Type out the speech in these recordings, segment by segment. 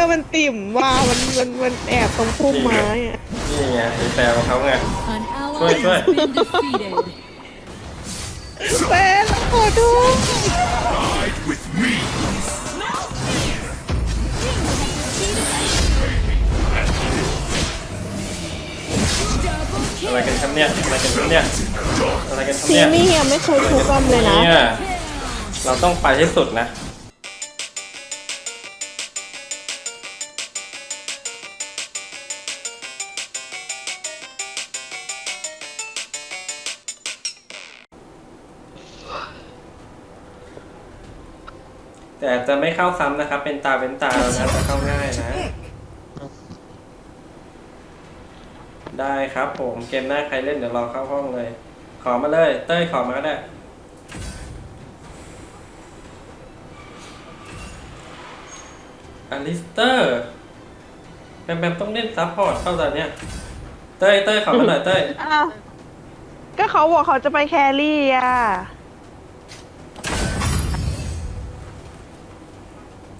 อร์มันติ่มว่ามันมันมันแอบตรงพุ่มไม้อะนี่ไงไปแซวเขาไง An ally Wait, wait. has been defeated. แฟนขอโทษ Ride with me. อะไรกันครับเนี่ยอะไรกันครับเนี่ยอะไรกันครับทีเนี่ย มี่ยังไม่เคยทุกรำเลยนะ เนี่ยเราต้องไปให้สุดนะ แต่จะไม่เข้าซ้ำนะครับ เป็นตาเป็นตาแล้วนะจะเข้าง่ายนะ ได้ครับผมเกมหน้าใครเล่นเดี๋ยวเราเข้าห้องเลย ขอมาเลย เต้ยขอมาก็ได้อลิสเตอร์แบมแบมต้องเล่นซับพอร์ตเข้าตอนเนี้ยเต้ยเต้ยขอมาหน่อยเต้ย อ้าวก็เขาบอกเขาจะไปแครี่อะ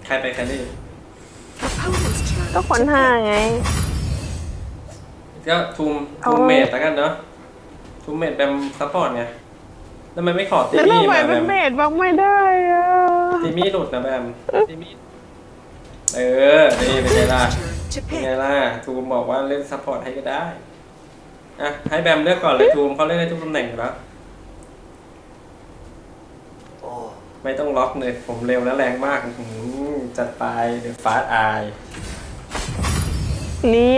ใค รไปแคลรี่ก็คนห้าไง ก็ทูมเอาทูมเมดแล้วกันเนาะทูมเมดแบมซัพพอร์ตไงแล้วมันไม่ขอตีแล้วมี่ทำไมมาแบเป็นมเมดบ้างไม่ได้อะตีมี่หลุดนะแบมตีมี่เออนี่เป็นไงล่ะ เป็นไงล่ะทูมบอกว่าเล่นซัพพอร์ตให้ก็ได้อะให้แบมเลือกก่อนเลยทูมเขาเล่นได้ทุกตำแหน่งอยู่แล้วไม่ต้องล็อกเลยผมเร็วและแรงมากอื้อหือ จัดไปเดี๋ยวฟาสอายนี่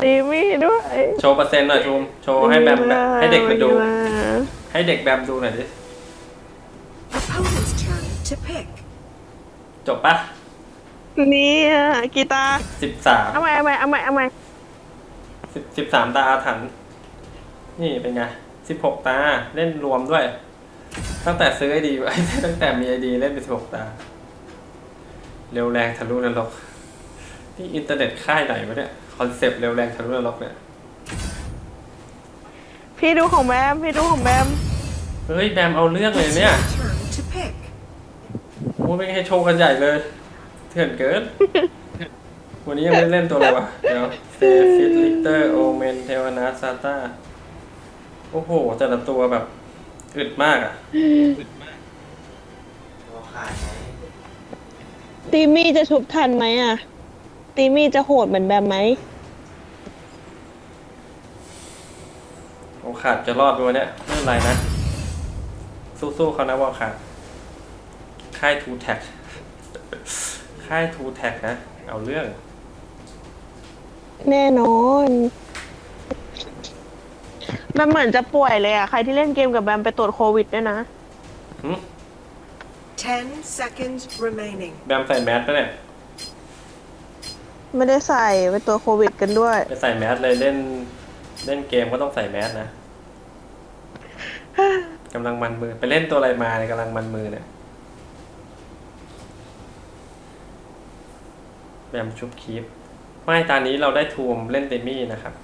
ตีมี่ด้วยโชว์เปอร์เซ็นต์หน่อยทูมโชว์ให้แบมแบบให้เด็กไปดู ให้เด็กแบมดูหน่อยดิ Opponent's turn to pick. จบปะนี่กีตาร์สิบสามเอาใหม่เอาใหม่เอาใหม่เอาใหม่สิบสิบสามตาอาถรรพ์นี่เป็นไงสิบหกตาเล่นรวมด้วย ตั้งแต่ซื้อไอดีไว้ตั้งแต่มีไอดีเล่นไปสิบหกตา เร็วแรงทะลุนรกนี่อินเทอร์เน็ตค่ายไหนวะเนี่ยคอนเซปต์เร็วแรงทะลุนรกเนี่ยพี่ดูของแบมพี่ดูของแบมเฮ้ยแบมเอาเรื่องเลยเนี่ย Turn to pick. โอ้ไม่ให้โชว์กันใหญ่เลย เถื่อนเกิน วันนี้ยังไม่ได้เล่นตัวเลยวะเดี๋ยวเซฟิตลิเตอร์โอเมนเทวนาซาตาโอ้โหแต่ละตัวแบบอึดมากอะ ตีมี่จะชุบทันไหมอะ ตีมี่จะโหดเหมือนแบมไหม โอขาดจะรอดด้วยเนี่ยไม่เป็นไรนะ สู้ๆเขานะวอลขาดค่ายทูแท็ก ค่ายทูแท็กนะ เอาเรื่อง แน่นอน แบมเหมือนจะป่วยเลยอะ ใครที่เล่นเกมกับแบมไปตรวจโควิดด้วยนะ หึ 10 seconds remaining. แบมใส่แมสปะเนี่ยไม่ได้ใส่ไปตรวจโควิดกันด้วย ไปใส่แมสเลยเล่นเล่นเกมก็ต้องใส่แมสนะกำลังมันมือไปเล่นตัวอะไรมาเนี่ยกำลังมันมือเนี่ยแบมชุบคีปไม่ตอนนี้เราได้ทูมเล่นเดมี่นะครับ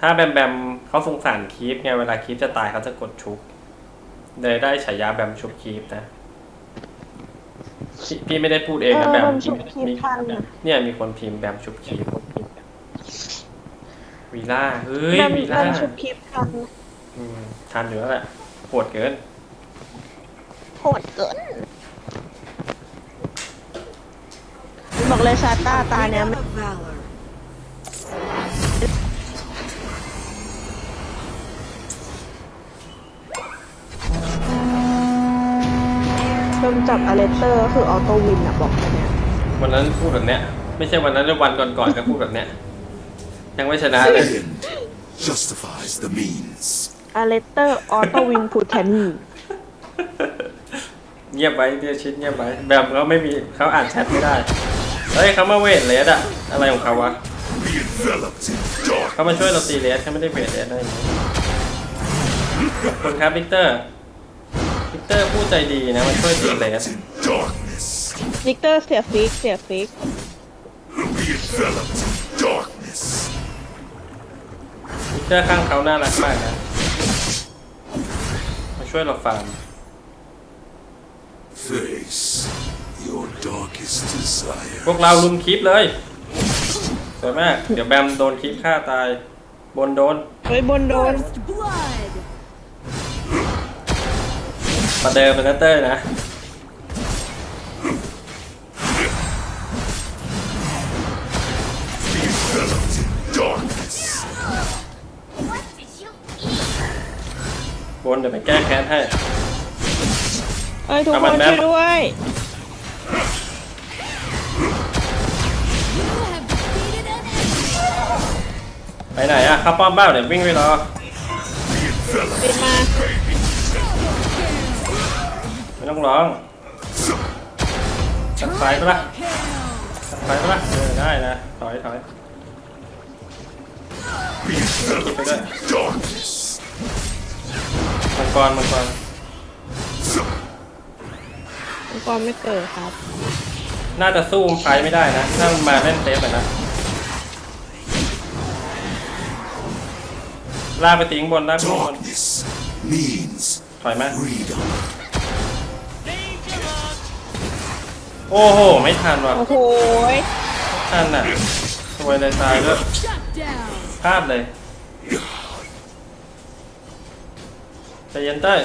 ถ้าแบมแบมเขาสงสารคีปไงเวลาคีปจะตายเขาจะกดชุบ เลยได้ฉายาแบมชุบคีปนะพี่พี่ไม่ได้พูดเองนะเออแบมแบมชุบคีปมีทันอะเนี่ยมีคนพิมพ์แบมชุบคีปวีล่าเฮ้ยแบมวีแบล่ามชุบคลิปทันอืมทันอยู่แล้วแหละโหดเกิน โหดเกิน บอกเลยซาต้าตาเนี้ย Arena of Valor. เริ่ มจับอเลสเตอร์ก็คือออโต้วินอะบอกแค่เนี้ยวันนั้นพูดแบบเนี้ย ไม่ใช่วันนั้นวันก่อนๆก็พูดแบบเนี้ย ยังไม่ชนะเลย The end justifies the means. อเลสเตอร์ออโต้วินพูแทนี่เงียบไว้เดียวชิดเงียบไว้แบบเขาไม่มีเขาอ่านแชทไม่ได้ เฮ้ยเขามาเวทเลสอะอะไรของเขาวะ Be enveloped in เขามา darkness. ช่วยเราตีเลสเขาไม่ได้เวทเลสได้ไหมขอบคุณครับวิกเตอร์ วิกเตอร์ผู้ใจดีนะมาช่วยตีเลส In darkness. วิกเตอร์เสียฟิกเสียฟิก Be enveloped in darkness. วิกเตอร์ข้างเขาน่ารักมากนะมาช่วยเราฟาร์ม Face your darkest desire. พวกเราลุมคลิปเลยสวยมาก เดี๋ยวแบมโดนคลิปฆ่าตาย บนโดน เฮ้ยบนโดน First blood. ประเดิมเป็นนะเต้ยนะ Be enveloped in darkness. บนเดี๋ยวไปแก้แค้นให้เอ้ยทุกเอาคมันนแม่ช่วยด้วย You have defeated an enemy. ไปไหนอะเข้าป้อมเบ้าเดี๋ยววิ่งไปรอ ต้องร้องจัดไฟปะล่ะจัดไฟปะล่ะเออได้นะถอยถอย Be enveloped in darkness. มังกรมังกรมังกรไม่เกิดครับ น่าจะสู้ไฟไม่ได้นะถ้ามันมาเล่นเซฟอะนะลากไปทิ้งบนลากไปทิ้งบน Darkness means ถอยมา freedom. โอ้โห ไม่ทันว่ะโอ้โหยทันอะสวยเลยตายด้วย Shut down. พลาดเลยใจเย็นเต้ย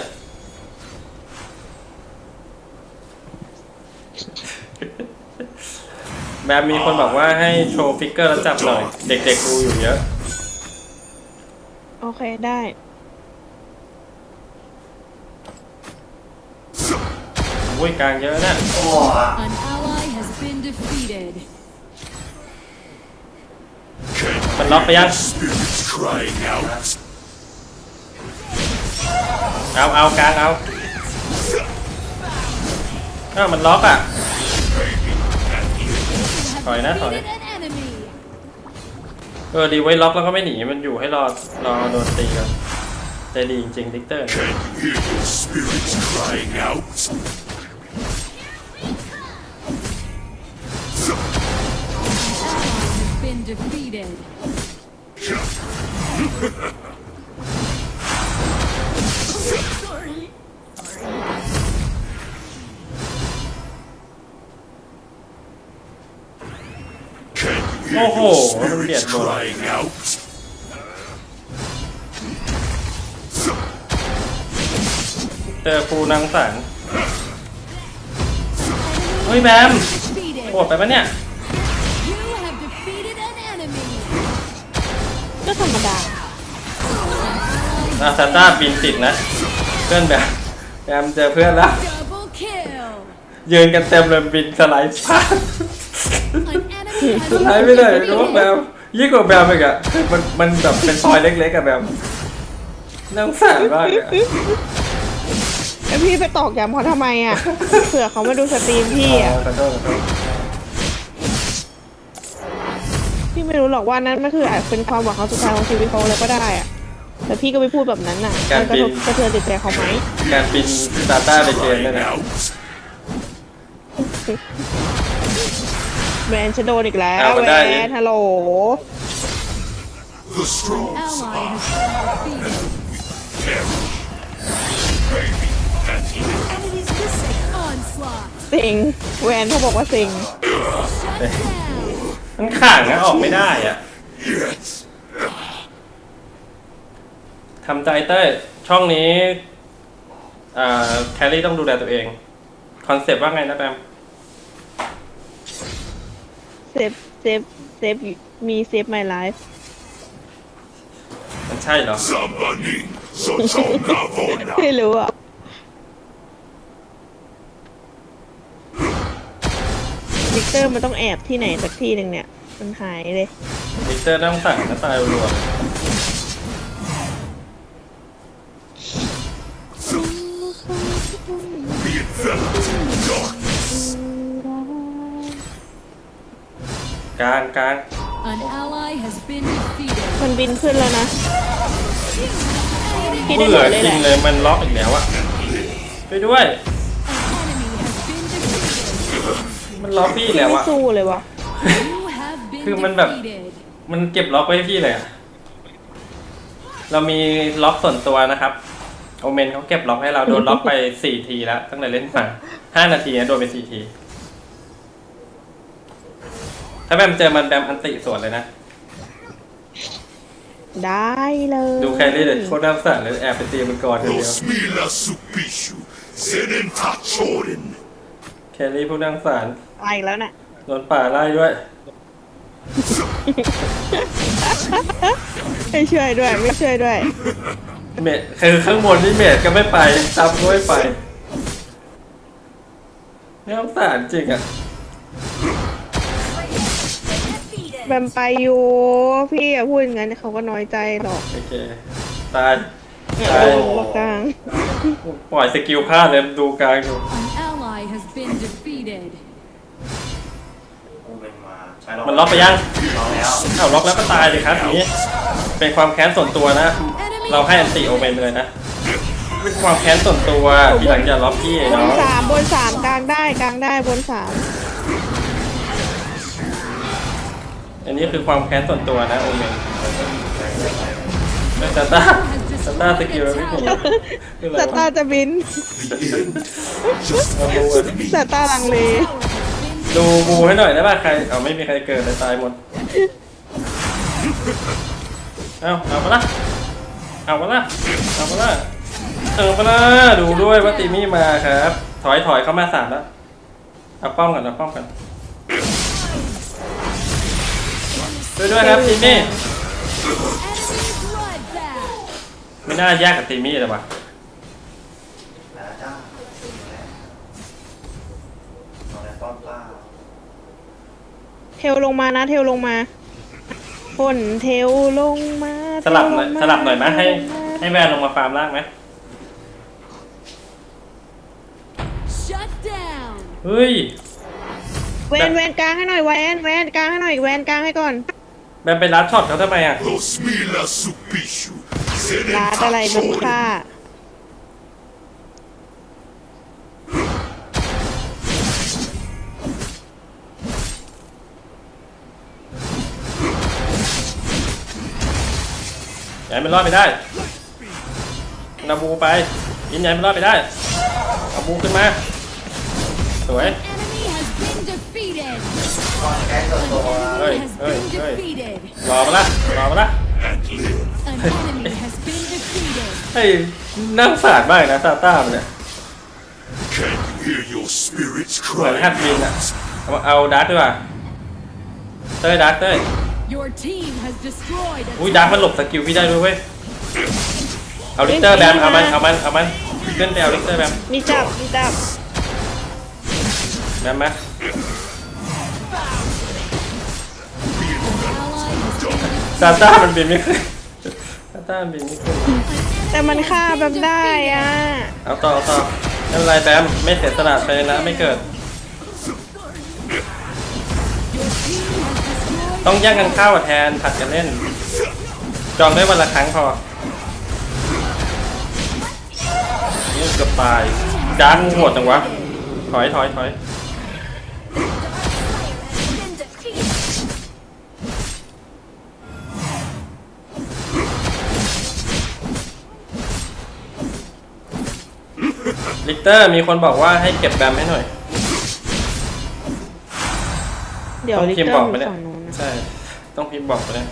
แบบมีคนบอกว่าให้โชว์ฟิกเกอร์แล้วจับหน่อย เด็กๆดูอยู่เยอะ โอเคได้ อุ้ยกลางเยอะนะ An ally has been defeated. Can มันล็อกไปยัง spirits crying out? เอาเอากลางเอาเอ้ามันล็อกอะ You have Thôi nè, thôi. defeated an enemy. เออดีไว้ล็อกแล้วก็ไม่หนีมันอยู่ให้รอรอโดนตีกันใจดีจริงๆดิกเตอร์ Can you hear your spirits crying out? Has been defeated. Can you hear Oh, your oh, spirits yes, Lord. crying out? เตอร์ฟูนางสังเฮ้ยแบม Defeated. โหดไปปะเนี่ย ธรรมดาอาซาต้าบินติดนะ เพื่อนแบบแบมเจอเพื่อนแล้ว Double kill. ยืนกันเต็มเลยบินสไลด์พลาด An enemy ส has ไลด์ been ไม่ได้รู้ว่าแบ defeated. มยิ่งกว่าแบมอีกอะมันมันแบบเป็นซอยเล็กๆอะแบมน่าสงสารมากอะแล้วพี่ไปตอกย้ำเขาทำไมอะ เผื่อเขามาดูสตรีมพี่อะ ขอโทษขอโทษ ไม่รู้หรอกว่านั้นมันคืออาจเป็นความหวังครั้งสุดท้ายของชีวิตเขาเลยก็ได้อะแต่พี่ก็ไปพูดแบบนั้นน่ะมันกระทบกระเทือนจิตใจเขาไหมการบินซาต้าในเกมเนี่ย Crying นะ out. แวนจะโดนอีกแล้วเอามันแวได้ดินฮัลโหล The strong Ally survive. has been defeated. Enemies missing. Onslaught. เซ็งแวนเขาบอกว่าเซ็ง Shut down. มันข่างนะออกไม่ได้อะ Yet ทำใจเต้ยช่องนี้อ่าแคลรี่ต้องดูแลตัวเอง คอนเซปต์ว่าไงนะแบมเซฟเซฟเซฟมีเซฟ my life มันใช่เหรอ Zambanin Sotonavona. ไม่รู้อะ วิกเตอร์มันต้องแอบที่ไหนสักที่หนึ่งเนี่ย มันหายเลยวิกเตอร์ต้องสั่งนะตายรัวๆเลย Be enveloped in darkness. กลางกลาง An ally has been defeated. มันบินขึ้นแล้วนะพี่ได้เบื่หมอดเลยจแหริละงเลยมันล็อกอีกแล้วอะไปด้วย มันล็อกพี่อีกพี่แล้วไม่อะ สู้เลยวะ You have been คือมันแบบ defeated. มันเก็บล็อกไว้ให้พี่เลยอะเรามีล็อกส่วนตัวนะครับ โอเมนเขาเก็บล็อกให้เราโดนล็อกไปสี่ทีแล้วตั้งแต่เล่นมาห้านาทีนะโดนไปสี่ที ถ้าแบมเจอมันแบมอันติสวนเลยนะ ได้เลยดูแครี่เด็ดโคตรน่าสงสารเลยแอบไปตีมันก่อนคนเดียว Rosmila Supishu, Zenenta Chorin. แครี่ผู้น่าสงสาร ไปแล้วน่ะโดนป่าไล่ด้วย ไม่ช่วยด้วยไม่ช่วยด้วย เมดคือข้างบนนี่เมดก็ไม่ไปซับก็ไม่ไปน่าสงสารจริงอะ แบมไปอยู่พี่อย่าพูดอย่างนั้นเขาก็น้อยใจหรอกโอเค ตายเนี่ยตายลงละกลาง ปล่อยสกิลพลาดเลยดูกลางอยู่ An ally has been defeated. มาใช้มันล็อกไปยังล็อกแล้วเอาล็อกแล้วก็ตายเลยครับอย่างนี้ เป็นความแค้นส่วนตัวนะ เราให้อันติโอเมนไปเลยนะ เป็นความแค้นส่วนตัวทีหลังอย่าล็อกพี่บนเนาะสามบนสามกลางได้กลางได้บนสามอันนี้คือความแค้นส่วนตัวนะโอเมนแต่ตาตา Has ตาตา destroyed สกิล a ไม่เห็น tower. คืออะสไรตาวะร์จะบินเอาดูอะสตาร์ลังเล ดูบูให้หน่อยได้ป่ะใครเอาไม่มีใครเกิดเลยตายหมด เอาเอาปะล่ะเอาปะล่ะเอาปะล่ะเอาปะล่ะดูด้วยว่าตีมี่มาครับ ถอยถอยเข้ามาสามแล้วเอาป้อมกันเอาป้อมกันด้วยด้วยครับตีมี่ไม่น่ายากกับตีมี่เลยว่ะ แล้วจ้าเอาแล้วป้อมป้า เทลลงมานะ เทลลงมาฝนเทลลงมาสลับหน่อยเทลงมาสลับหน่อยไหมให้เทลงมาให้แวนลงมาฟาร์มล่างไหม Shut down. เฮ้ยแวนแวนกลางให้หน่อยแวนแวนกลางให้หน่อยแวนกลางให้ก่อนแบนไปรัดช็อตเขาทำไมอะ Rosmila Supishu, ลาดอะไร Zenenta เป็นค่า ย้ายมันรอดไปได้นาบูไปยินย้ายมันรอดไปได้เอาบูขึ้นมา สวย Enemy has been defeated. แก๊สตัวตัว Hey, Enemy has hey, been hey. defeated. รอมาละรอมาละ And live. An enemy has been defeated. เฮ้ยนั่งสาดมากนะซาต้ามันเนี่ย Can you hear your spirits เหมือน crying แฮปมิน out? อะเอาเอาดักด้วยว่ะเต้ยดักเต้ย Your team has destroyed a อุ้ยดักมันหลบสกิลพี่ได้ด้วยเว้ย เอาลิกเตอร์แบม เอามัน เอามัน เอามันขึ้นไปเอาลิกเตอร์แบม มีจับ มีจับ แบมมา ally has ซาต้ามันบินไม่ขึ้นซาต้ามันบินไม่ขึ้น แต่มันฆ่าแบบได้อะ เอาต่อเอาต่อไม่เป็นไรแบม ไม่เสียสละไปนะไม่เกิด ต้องแย่งกันเข้าอะแทนผัดกันเล่น จองได้วันละครั้งพอนี่เกือบตายดังโหดจังวะ ถอยถอยถอยลิกเตอร์มีคนบอกว่าให้เก็บแบมให้หน่อย เดี๋ยวต้องลิกพิมเตพ์อบอกร์อไปยู่เนี่ยฝั่งนู้นนะ ใช่ ต้องพิมพ์บอกไปเนี่ย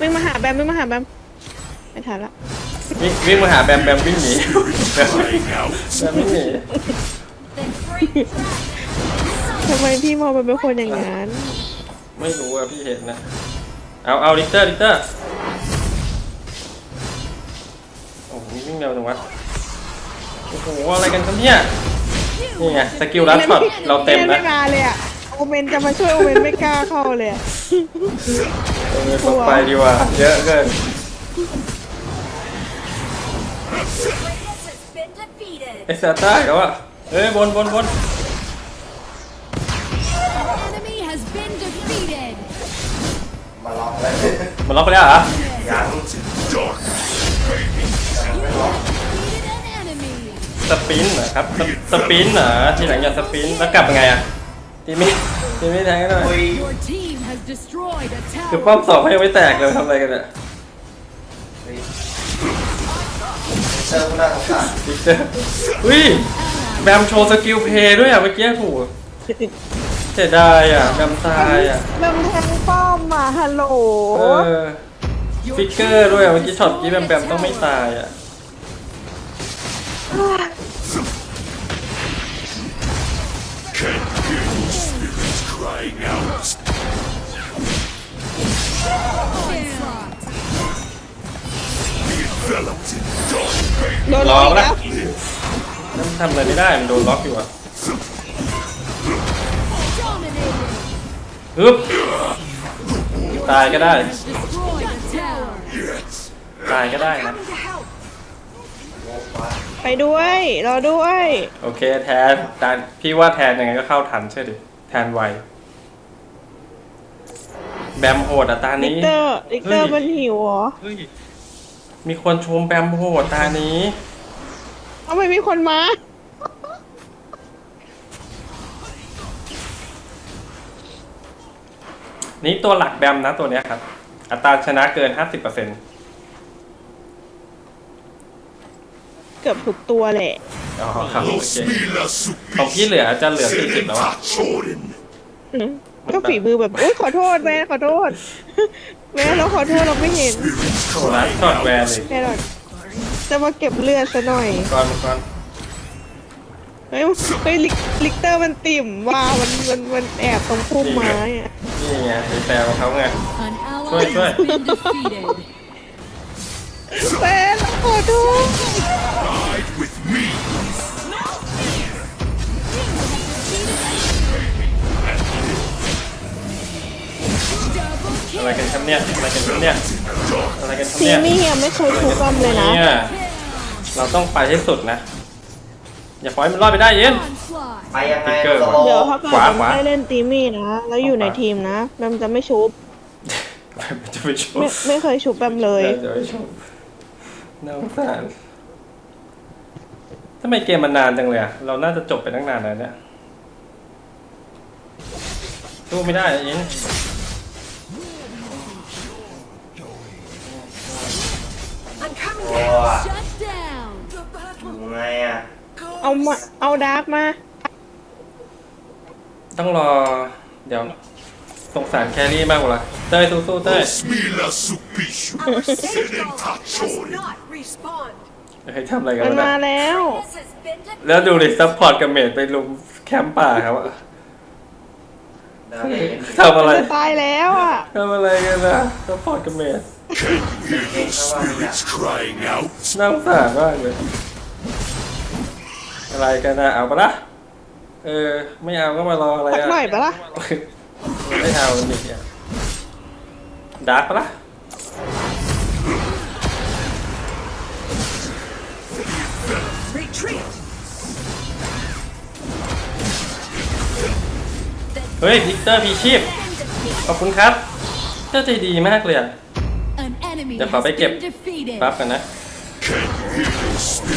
วิ่งมาหาแบมวิ่งมาหาแบมไม่ทันละวิ่งวิ่งมาหาแบมแบมวิ่งหนีแบม Crying out. แบมวิ่งหนีทำไมพี่มองมันเป็นคนอย่างนั้น ไม่รู้อะพี่เห็นนะ เอาเอาลิกเตอร์ลิกเตอร์โอ้โหวิ่งเร็วจังวะโอ้โหอะไรกันครับเนี่ย นี่ไงสกิลลัดช็อตเราเต็มไม่นะมาเลยอะโอเมนจะมาช่วยโอเมนไม่กล้าเข้าเลยอะเออตกไปดีกว่าเยอะเกินไอซาต้าเขาอะเอ้ยบนบนบน enemy has been defeated. มาล็อกเลยมันล็อกไปแล้วเหรอยัง สปินเหรอครับสสปินเหรอทีหลังอย่าสปินแล้วกลับยังไงอะทีมิทีมิแทงกันหน่อยคุย Your team has destroyed a คือ tower. ป้อมสองเขายังไม่แตกเลยทำอะไรกันเนี่ยเจอผู้น่าสงสารดิกเตอร์อุ้ยแบมโชว์สกิลเพย์ด้วยอะเมื่อกี้ถูกเสียดายอะแบมตายอะแบมแทงป้อมมาฮัลโหลเออฟิกเกอร์ด้วยอะเมื่อกี้ช็อตกี้แบมแบมต้องไม่ตายอะ spirits crying out? Enveloped in dark pain โดนรล็ออกอีกละแล้วมันทำอะไรไม่ได้มันโดนล็อกอยู่อะ Dominated. ฮึบตายก็ได้ Destroyed a tower. yet. ตายก็ได้นะ ไปด้วย รอด้วย โอเคแทนแทนพี่ว่าแทนยังไงก็เข้าทันใช่ดิ แทนไว แบมโหดอะตาลินี้ กเตอร์ลิกเตอร์เฮ้ย มันหิวเหรอเฮ้ยมีคนชมแบมโหดตานี้เอาไม่มีคนมานี่ตัวหลักแบมนะตัวเนี้ยครับ อัตราชนะเกิน 50%เกือบทุกตัวแหละ อ๋อครับโอ Los เค Milas ของพี่ Supicio. เหลือจะเหลือ 40 แล้วอะ Chorin. อืม ก็ฝีมือแบบอุ้ยขอโทษแม่ขอโทษ แม่เราขอโทษเราไม่เห็น Spirits โหรัด crying ช็อตแวนเลยแค่หรอกจะมาเก็บเลือดซะหน่อยก่อนก่อนเฮ้ยเฮ้ยลิกลิกเตอร์มันติ่มว่ามันมันมันแอบตรงพุ่มไม้อะนี่ไงไปแปลกับเขาไง An ally Wait, wait. has been defeated. แม่เราขอโทษ อะไร kill. กันครับเนี่ยอะไรกันครับเนี่ย Dark อะไรกันครับซีเนี่ย มี่ยังไม่เคยทุบกันเลยนะ เนี่ยเราต้องไปให้สุดนะ อย่าปล่อยมันรอดไปได้เย็น Onslaught. ไปยังไงติ๊กเกอร์โซโลเดี๋ยวถ้าเกิดขวามันขวาได้เล่นตีมี่นะ แล้วอยู่ในทีมนะแบมจะไม่ชุบมันจะไปชมไม่ไม่เคยชุบแบมเลย จะไปชมน่าสงสารทำไมเกมมันนานจังเลยอะเราน่าจะจบไปตั้งนานแล้วเนี่ยสู้ไม่ได้อะยิง เอามาเอาดาร์กมาต้องรอ เดี๋ยวสงสารแครี่มากกว่าเต้ยสู้ๆเต้ย Los Milas Supicio. Our sage Sedenta golem does Chorin. not respawn. เฮ้ยทำอะไรกันมันวะมาเนะแล้ว This has been defeated. แล้วดูดิซัพพอร์ตกับเมดไปลุมแคมป์ป่าครับอะดาเมจทำอะไรจะตายแล้วอะ ทำอะไรกันนะซัพพอร์ตกับเมด Can you hear your spirits crying out? น่าสงสารมากเลย อะไรกันนะเอาปะละเออ ไม่เอาก็มารออะไรสักอะหน่อยปะล่ะ ไม่เอาหนิอะดาร์กปะละ Retreat. เฮ้ยพิกเตอร์พีชีพขอบคุณครับเจ้าใจดีมากเลยอะ An enemy Dah, has Pak, baik, been Kip. defeated. ปั๊บกันนะ Can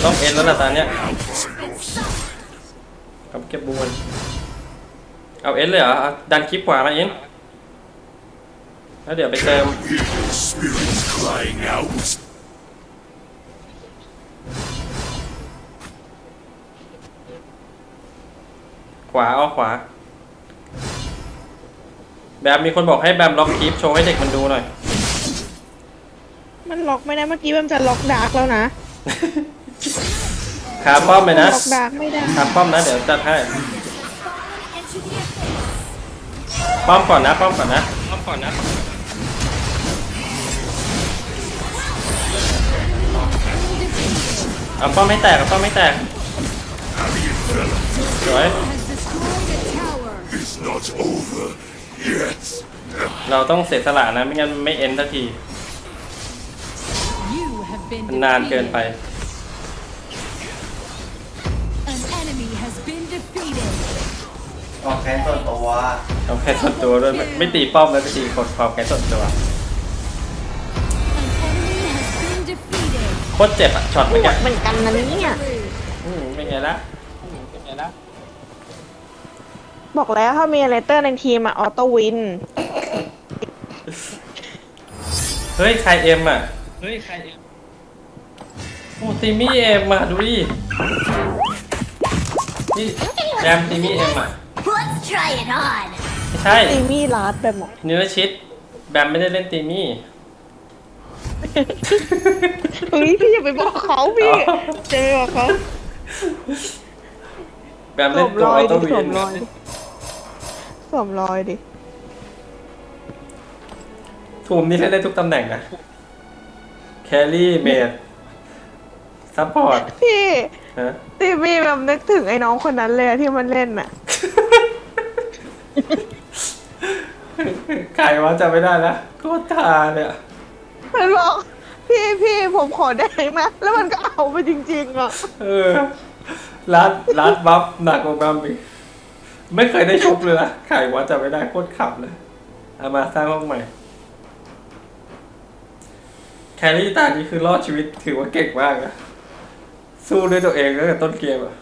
ต้องเอ็นแล้วล่ะตอนเนี้ย out? เอาเก็บบูนเอาเอ็นเลยเหรอดันคลิปขวามาเอ็นแล้วเดี๋ยวไปเติมขวาเอาขวา แบมมีคนบอกให้แบมล็อกคลิปโชว์ให้เด็กมันดูหน่อย มันล็อกไม่ได้เมื่อกี้แบมจะล็อกดาร์กแล้วนะ ขาป้อมเลยนะล็อกดาร์กไม่ได้ขาป้อมนะ เดี๋ยวจัดให้ ป้อมก่อนนะ ป้อมก่อนนะ ป้อมก่อนนะ เอาป้อมให้แตกเอาป้อมให้แตก สวย Has destroyed a tower. It's not over yet. เราต้องเสียสละนะ ไม่งั้นไม่เอ็นสักที You have been มันนานเกินไป defeated. An enemy has been defeated. ออกแค้นส่วนตัวเอาแค่ส่วนตัวด้วยไม่ไม่ตีป้อมแล้วไปตีคนความแค่ส่วนตัว An enemy has been defeated. โคตรเจ็บอะช็อตปเมื่อวกี้ดเหมือนกันนะเนี่ย อืมเป็นไงละอืมเป็นไงละบอกแล้วถ้ามีอะไรเตอร์ในทีมอะออโต้วิน เฮ้ยใครเอ็มอะเฮ้ยใครเอ็ม โอ้ตีมี่เอ็มมาดูดินี่แรมตีมี่เอ็มอะ Let's Try it on. ไม่ใช่ตีมี่ลาดแบบไหนเนื้อชิด แบมไม่ได้เล่นตีมี่เฮ้ยพี่อย่าไปบอกเขาพี่อ๋อจะไปบอกเขาแบมสเล่นวมตัวรออยอโต้ดิวีสวมนรอยดิสวมรอยดิทูมนี่ให้เล่นทุกตำแหน่งนะแครี่เมด ซัพพอร์ตพี่ฮะตีมี่แบบนึกถึงไอ้น้องคนนั้นเลยอะที่มันเล่นน่ะใครวะจำไม่ได้แล้วโคตรทาเนี่ย มันบอกพี่พี่ผมขอแดงนะแล้วมันก็เอาไปจริงๆอะเออรัดรัดบัฟหนักกว่าแบมอีกไม่เคยได้ชกเลยนะใครวะจำไม่ได้โคตรขับเลยเอามาสร้างห้องใหม่แครี่ตานี้คือรอดชีวิตถือว่าเก่งมากนะ สู้ด้วยตัวเองตั้งแต่ต้นเกมอะ